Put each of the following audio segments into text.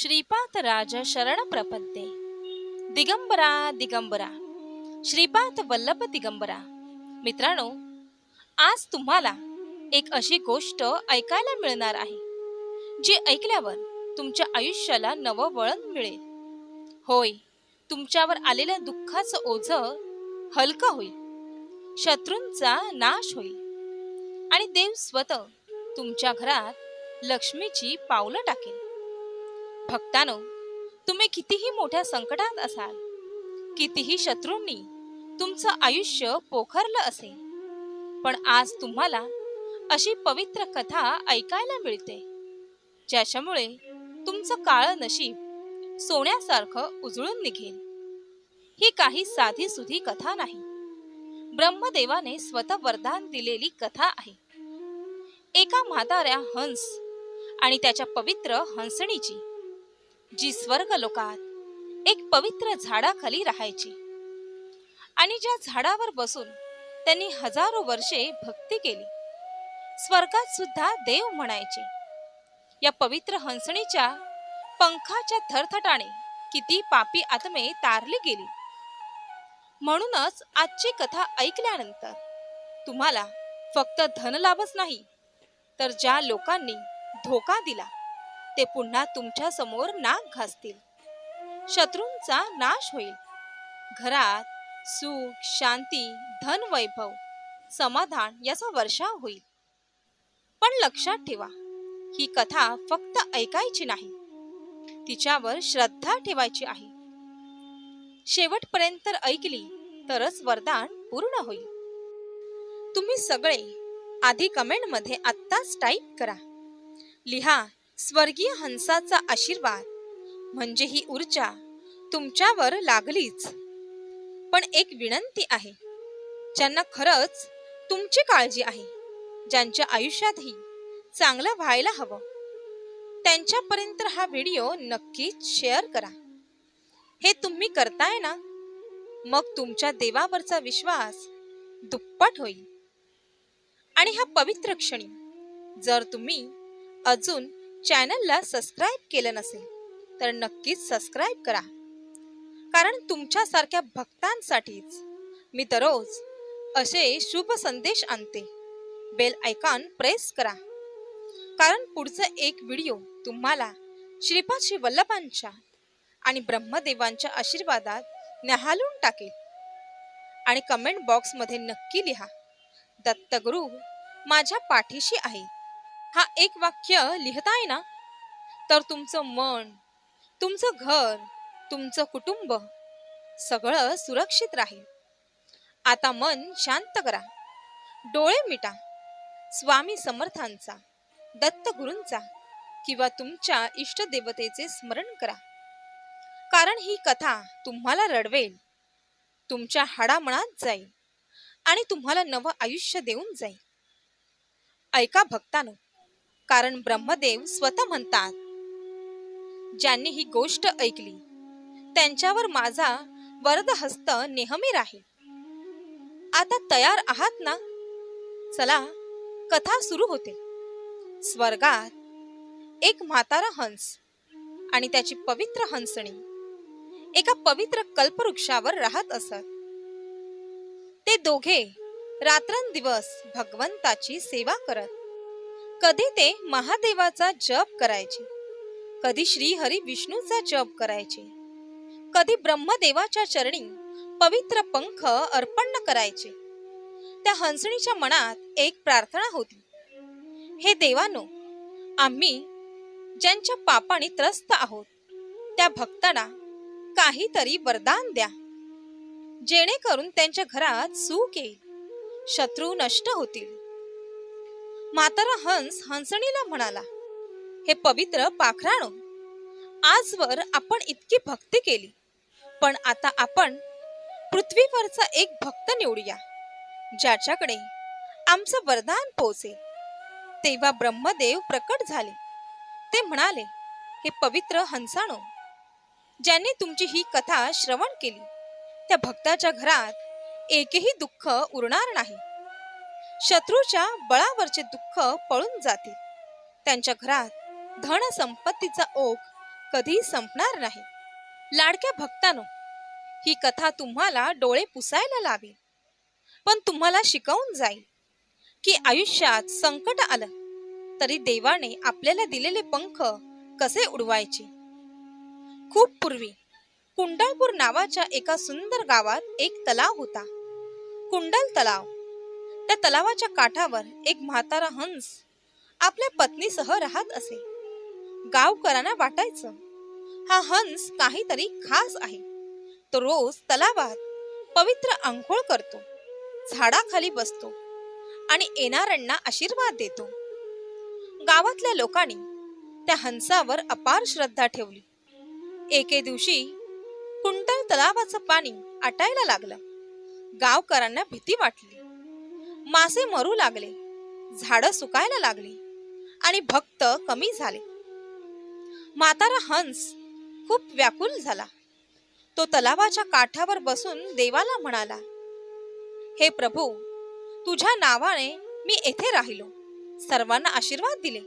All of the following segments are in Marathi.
श्रीपाद राज शरण प्रपद्ये। दिगंबरा दिगंबरा। श्रीपाद वल्लभ दिगंबरा। मित्रांनो आज तुम्हाला एक अशी गोष्ट ऐकायला मिळणार आहे जी ऐकल्यावर तुमच्या आयुष्याला नवं वळण मिळेल. होय तुमच्यावर आलेलं दुःखाचं ओझ हलकं होईल शत्रूंचा नाश होईल आणि देव स्वतः तुमच्या घरात लक्ष्मीची पावलं टाकेल. भक्तानो तुम्ही कितीही मोठ्या संकटात असाल कितीही शत्रूंनी तुमचं आयुष्य पोखरलं असेल पण आज तुम्हाला अशी पवित्र कथा ऐकायला मिळते ज्याच्यामुळे तुमचं काळं नशीब सोन्यासारखं उजळून निघेल. ही काही साधी सुधी कथा नाही. ब्रह्मदेवाने स्वतः वरदान दिलेली कथा आहे. एका म्हाताऱ्या हंस आणि त्याच्या पवित्र हंसणीची जी स्वर्ग लोकात एक पवित्र झाडाखाली राहायची. आणि ज्या झाडावर बसून त्यांनी हजारो वर्षे भक्ती केली स्वर्गात सुद्धा देव म्हणायचे. या पवित्र हंसणीच्या पंखाच्या थरथटाने किती पापी आत्मे तारली गेली. म्हणूनच आजची कथा ऐकल्यानंतर तुम्हाला फक्त धनलाभच नाही तर ज्या लोकांनी धोका दिला ते पुन्हा तुमच्यासमोर नाक घासतील. शत्रूंचा नाश होईल. घरात सुख शांती धन वैभव समाधान याचा वर्षा होईल. पण लक्षात ठेवा ही कथा फक्त ऐकायची नाही. तिच्यावर श्रद्धा ठेवायची आहे. शेवटपर्यंत ऐकली तरच वरदान पूर्ण होईल. तुम्ही सगळे आधी कमेंटमध्ये आत्ताच टाईप करा. लिहा स्वर्गीय हंसाचा आशीर्वाद. म्हणजे ही ऊर्जा तुमच्यावर लागलीच. पण एक विनंती आहे. ज्यांना खरंच तुमची काळजी आहे ज्यांच्या आयुष्यातही चांगलं व्हायला हवं त्यांच्यापर्यंत हा व्हिडिओ नक्कीच शेअर करा. हे तुम्ही करताय ना? मग तुमच्या देवावरचा विश्वास दुप्पट होईल. आणि हा पवित्र क्षणी जर तुम्ही अजून चॅनलला सबस्क्राईब केलं नसेल तर नक्कीच सबस्क्राईब करा. कारण तुमच्यासारख्या भक्तांसाठीच मी दररोज असे शुभ संदेश आणते. बेल आयकॉन प्रेस करा. कारण पुढचं एक व्हिडिओ तुम्हाला श्रीपाद श्री वल्लभांच्या आणि ब्रह्मदेवांच्या आशीर्वादात न्याहालून टाकेल. आणि कमेंट बॉक्समध्ये नक्की लिहा दत्तगुरु माझ्या पाठीशी आहे. हा एक वाक्य लिहिताय ना? तर तुमचं मन तुमचं घर तुमचं कुटुंब सगळं सुरक्षित राहील. आता मन शांत करा. डोळे मिटा. स्वामी समर्थांचा दत्तगुरूंचा किंवा तुमच्या इष्टदेवतेचे स्मरण करा. कारण ही कथा तुम्हाला रडवेल तुमच्या हाडामणात जाईल आणि तुम्हाला नवं आयुष्य देऊन जाईल. ऐका भक्तानो कारण ब्रह्मदेव स्वतः म्हणतात. ज्यांनी ही गोष्ट ऐकली त्यांच्यावर माझा वरद हस्त नेहमी राहील. आता तयार आहात ना? चला कथा सुरू होते. स्वर्गात एक म्हातारा हंस आणि त्याची पवित्र हंसणी एका पवित्र कल्पवृक्षावर राहत असत. ते दोघे रात्रंदिवस भगवंताची सेवा करत कधी ते महादेवाचा जप करायचे? कधी श्री हरी विष्णूचा जप करायचे? कधी ब्रह्मदेवाच्या चरणी पवित्र पंख अर्पण करायचे? त्या हंसणीच्या मनात एक प्रार्थना होती. हे देवानो आम्ही ज्यांच्या पापाने त्रस्त आहोत त्या भक्तांना काहीतरी वरदान द्या. जेणेकरून त्यांच्या घरात सुख येईल शत्रू नष्ट होतील. म्हातारा हंस हंसणीला म्हणाला हे पवित्र पाखराणो आजवर आपण इतकी भक्ती केली पण आता आपण पृथ्वीवरचा एक भक्त निवडूया ज्याच्याकडे आमचं वरदान पोहोचेल. तेव्हा ब्रह्मदेव प्रकट झाले. ते म्हणाले हे पवित्र हंसाणो ज्यांनी तुमची ही कथा श्रवण केली त्या भक्ताच्या घरात एकही दुःख उरणार नाही. शत्रूच्या बळावरचे दुःख पळून जातील. त्यांच्या घरात धन संपत्तीचा ओघ कधी संपणार नाही. लाडक्या भक्तानो ही कथा तुम्हाला डोळे पुसायला लावेल. पण तुम्हाला शिकवून जाईल की आयुष्यात संकट आलं तरी देवाने आपल्याला दिलेले पंख कसे उडवायचे? खूप पूर्वी कुंडळपूर नावाच्या एका सुंदर गावात एक तलाव होता. कुंडल तलाव त्या तलावाच्या काठावर एक म्हातारा हंस आपल्या पत्नीसह राहत असे. गावकरांना वाटायचं हा हंस काहीतरी खास आहे. तो रोज तलावात पवित्र आंघोळ करतो झाडाखाली बसतो आणि येणाऱ्यांना आशीर्वाद देतो. गावातल्या लोकांनी त्या हंसावर अपार श्रद्धा ठेवली. एके दिवशी कुंटल तलावाचं पाणी आटायला लागलं. गावकरांना भीती वाटली. मासे मरू लागले. झाडं सुकायला लागली आणि भक्त कमी झाले. म्हातारा हंस खूप व्याकुल झाला. तो तलावाच्या काठावर बसून देवाला म्हणाला हे प्रभू तुझ्या नावाने मी येथे राहिलो. सर्वांना आशीर्वाद दिले.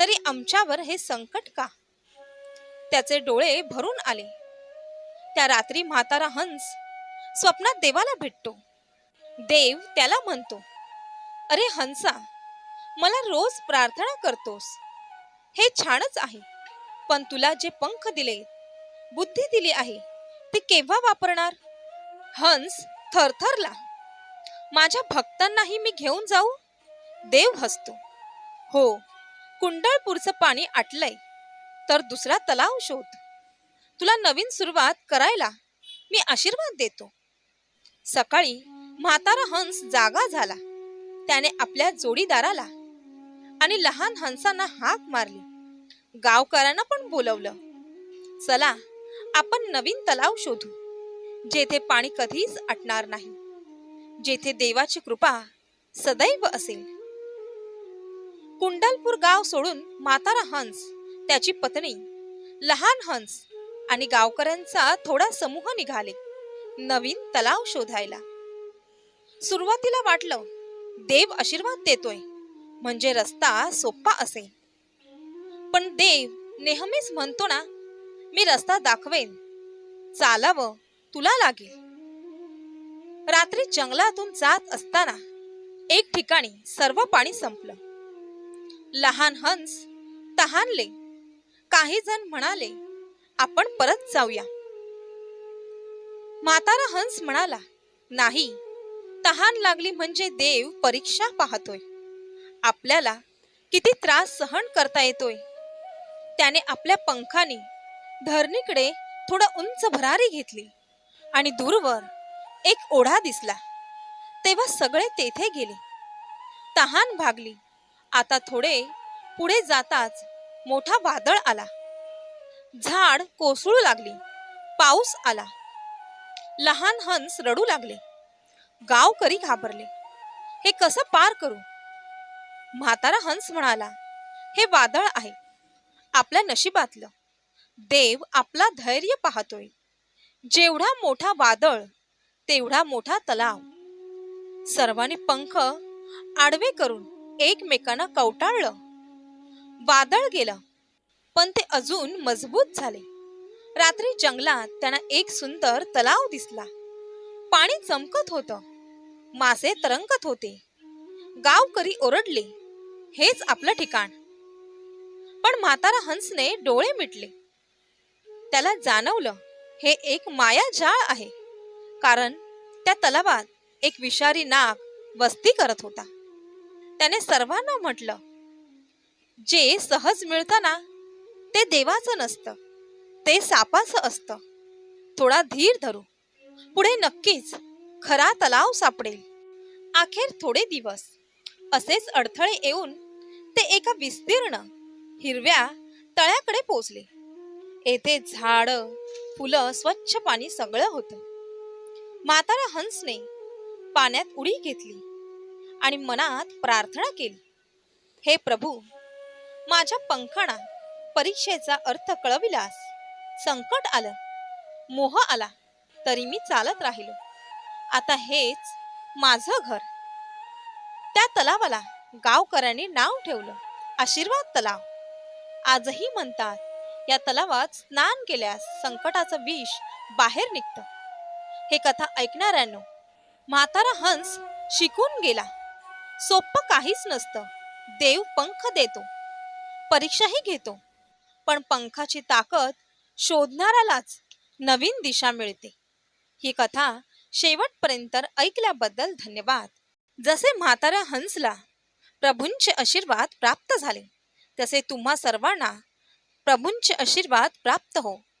तरी आमच्यावर हे संकट का? त्याचे डोळे भरून आले. त्या रात्री म्हातारा हंस स्वप्नात देवाला भेटतो. देव त्याला म्हणतो अरे हंसा मला रोज प्रार्थना करतोस. हे छानच आहे पण तुला जे पंख दिले बुद्धी दिली आहे ते केव्हा वापरणार? हंस थरथरला माझ्या भक्तांनाही मी घेऊन जाऊ? देव हसतो. हो कुंडळपूरचं पाणी आटलंय तर दुसरा तलाव शोध. तुला नवीन सुरुवात करायला मी आशीर्वाद देतो. सकाळी म्हातारा हंस जागा झाला. त्याने आपल्या जोडीदाराला आणि लहान हंसांना हाक मारली. गावकऱ्यांना पण बोलवलं. चला आपण नवीन तलाव शोधू जेथे पाणी कधीच आटणार नाही जेथे देवाची कृपा सदैव असेल. कुंडलपूर गाव सोडून म्हातारा हंस त्याची पत्नी लहान हंस आणि गावकऱ्यांचा थोडा समूह निघाले नवीन तलाव शोधायला. सुरुवातीला वाटलं देव आशीर्वाद देतोय म्हणजे रस्ता सोपा असेल. पण देव नेहमीच म्हणतो ना मी रस्ता दाखवेन चालावं तुला लागेल. रात्री जंगलातून जात असताना एक ठिकाणी सर्व पाणी संपलं. लहान हंस तहानले काही जण म्हणाले आपण परत जाऊया. म्हातारा हंस म्हणाला नाही तहान लागली म्हणजे देव परीक्षा पाहतोय. आपल्याला किती त्रास सहन करता येतोय. त्याने आपल्या पंखाने धरणीकडे थोडं उंच भरारी घेतली आणि दूरवर एक ओढा दिसला. तेव्हा सगळे तेथे गेले. तहान भागली. आता थोडे पुढे जाताच मोठा वादळ आला. झाड कोसळू लागली. पाऊस आला. लहान हंस रडू लागले. गावकरी घाबरले. हे कसं पार करू? म्हातारा हंस म्हणाला हे वादळ आहे. आपल्या नशिबातलं. देव आपला धैर्य पाहतोय. जेवढा मोठा वादळ तेवढा मोठा तलाव. सर्वांनी पंख आडवे करून एकमेकांना कवटाळलं. वादळ गेलं पण ते अजून मजबूत झाले. रात्री जंगलात त्यांना एक सुंदर तलाव दिसला. पाणी चमकत होतं. मासे तरंगत होते. गावकरी ओरडले हेच आपलं ठिकाण. पण म्हातारा हंसने डोळे मिटले. त्याला जाणवलं हे एक माया जाळ आहे. कारण त्या तलावात एक विषारी नाग वस्ती करत होता. त्याने सर्वांना म्हटलं जे सहज मिळतं ना ते देवाचं नसतं ते सापाचं असतं. थोडा धीर धरू. पुढे नक्कीच खरा तलाव सापडेल. अखेर थोडे दिवस. असेच अडथळे येऊन ते एका विस्तीर्ण हिरव्या तळ्याकडे पोचले येथे झाड फुलं स्वच्छ पाणी सगळं होतं. म्हातारा हंसने पाण्यात उडी घेतली आणि मनात प्रार्थना केली हे प्रभू माझ्या पंखाना परीक्षेचा अर्थ कळविलास. संकट आलं मोह आला तरी मी चालत राहिलो. आता हेच माझं घर. त्या तलावाला गावकऱ्यांनी नाव ठेवलं. आशीर्वाद तलाव. आजही म्हणतात या तलावात स्नान केल्यास संकटाचं विष बाहेर निघतं. हे कथा ऐकणाऱ्यांनो म्हातारा हंस शिकून गेला. सोपं काहीच नसतं. देव पंख देतो. परीक्षाही घेतो. पण पंखाची ताकद शोधणाऱ्यालाच नवीन दिशा मिळते. ही कथा शेवटपर्यंत ऐकल्याबद्दल धन्यवाद. जसे म्हातारा हंसला प्रभूंचे आशीर्वाद प्राप्त झाले. तसे तुम्हा सर्वांना प्रभूंचे आशीर्वाद प्राप्त हो.